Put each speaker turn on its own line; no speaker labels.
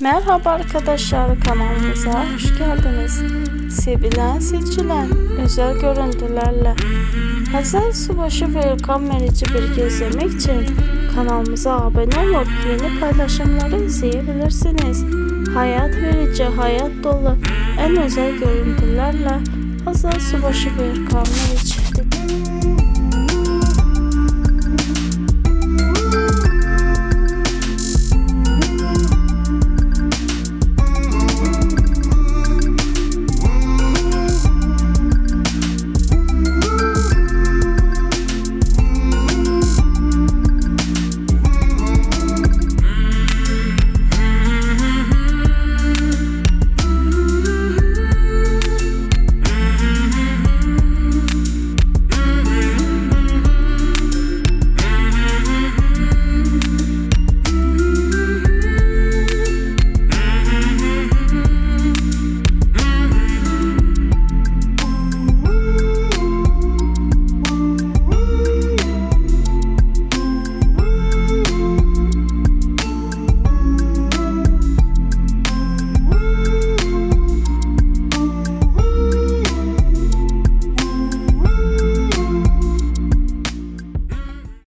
Merhaba arkadaşlar kanalımıza hoş geldiniz. Sevilen seçilen özel görüntülerle Hazal Subaşı ve Erkan Meriç'i bir izlemek için kanalımıza abone olup yeni paylaşımları izleyebilirsiniz. Hayat verici, hayat dolu en özel görüntülerle Hazal Subaşı ve Erkan Meriç.